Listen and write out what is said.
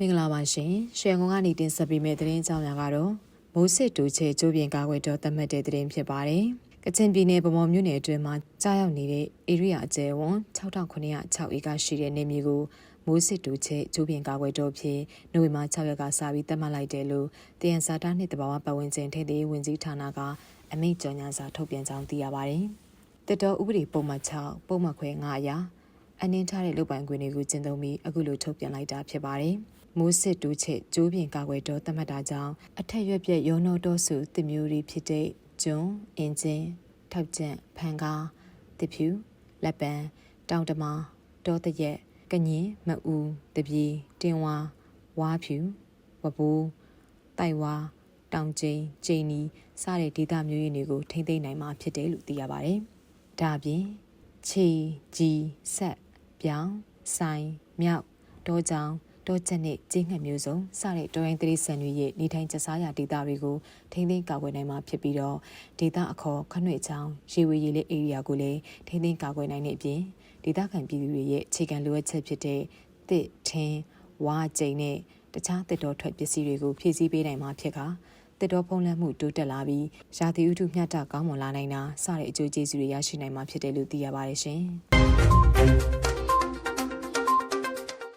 မင်္ဂလာပါရှင်ရွှေငုံကနေတင်ဆက်ပေးမယ့်သတင်းအကြောင်းများကတော့မိုးစစ်တူချေကျိုးပြင်ကာကွယ်တော်သတ်မှတ်တဲ့သတင်းဖြစ်ပါတယ်ကချင်ပြည်နယ်ဗမော်မြို့နယ်အတွင်းမှာကြားရောက်နေတဲ့ဧရိယာအကျယ်ဝန်း6906ဧကရှိတဲ့နေမြေကိုမိုးစစ်တူချေကျိုးပြင်ကာကွယ်တော်ဖြစ်နိုဝင်ဘာ6ရက်ကစပြီးသတ်မှတ်လိုက်တယ်လို့တယန်စာတာနှင့်တဘာဝပတ်ဝန်းကျင်ထိပ်သေးဝင်ကြီးဌာနကအမိန့်ကြော်ညာစာထုတ်ပြန်ကြောင်းသိရပါတယ်တက်တော်ဥပဒေပုံမှန်6ပုံမှန်ခွဲ9အရာ အနှင်းထားတဲ့လုပ်ပိုင်ခွင့်တွေကိုကျင့်သုံးပြီးအခုလိုထုတ်ပြန်လိုက်တာဖြစ်ပါတယ်။မိုးစစ်တူးချက်ကျိုးပြင်ကာကွယ်တော်သတ်မှတ်တာကြောင့်အထက်ရွက်ပြက်ရောနှောတော်စုတစ်မျိုးတွေဖြစ်တဲ့ကျွန်းအင်ဂျင်ထောက်ကျန့်ဖန်ကားတစ်ဖြူလက်ပံတောင်တမတောတရက်ကညင်မအူတပြေတင်ဝါဝါဖြူဝပူးတိုက်ဝါတောင်ကျင်းကျင်းနီစတဲ့ဒေသမျိုးရင်းတွေကိုထိမ့်သိမ့်နိုင်မှာဖြစ်တယ်လို့သိရပါတယ်။ဒါအပြင်ခြေကြီးဆက် ပြောင်းဆိုင်မြောက်တောကြောင်တောချက်နဲ့ကျင်းငှက်မျိုးစုံစတဲ့တောရိုင်းသတိဆန်တွေရဲ့နေထိုင်ကျစားရာဒေသတွေကိုထိမ့်သိမ်းကာကွယ်နိုင်မှာဖြစ်ပြီးတော့ဒေသအခေါ်ခနှွေချောင်းရေဝေရေလေးဧရိယာကိုလည်းထိမ့်သိမ်းကာကွယ်နိုင်တဲ့အပြင်ဒေသခံပြည်သူတွေရဲ့အခြေခံလိုအပ်ချက်ဖြစ်တဲ့တစ်ထင်းဝါကျိန်နဲ့တခြားတစ်တော်ထွက်ပစ္စည်းတွေကိုဖြည့်ဆည်းပေးနိုင်မှာဖြစ်ကတစ်တော်ဖုံးလန်းမှုတိုးတက်လာပြီးရာသီဥတုမျှတကောင်းမွန်လာနိုင်တာစတဲ့အကျိုးကျေးဇူးတွေရရှိနိုင်မှာဖြစ်တယ်လို့သိရပါတယ်ရှင်။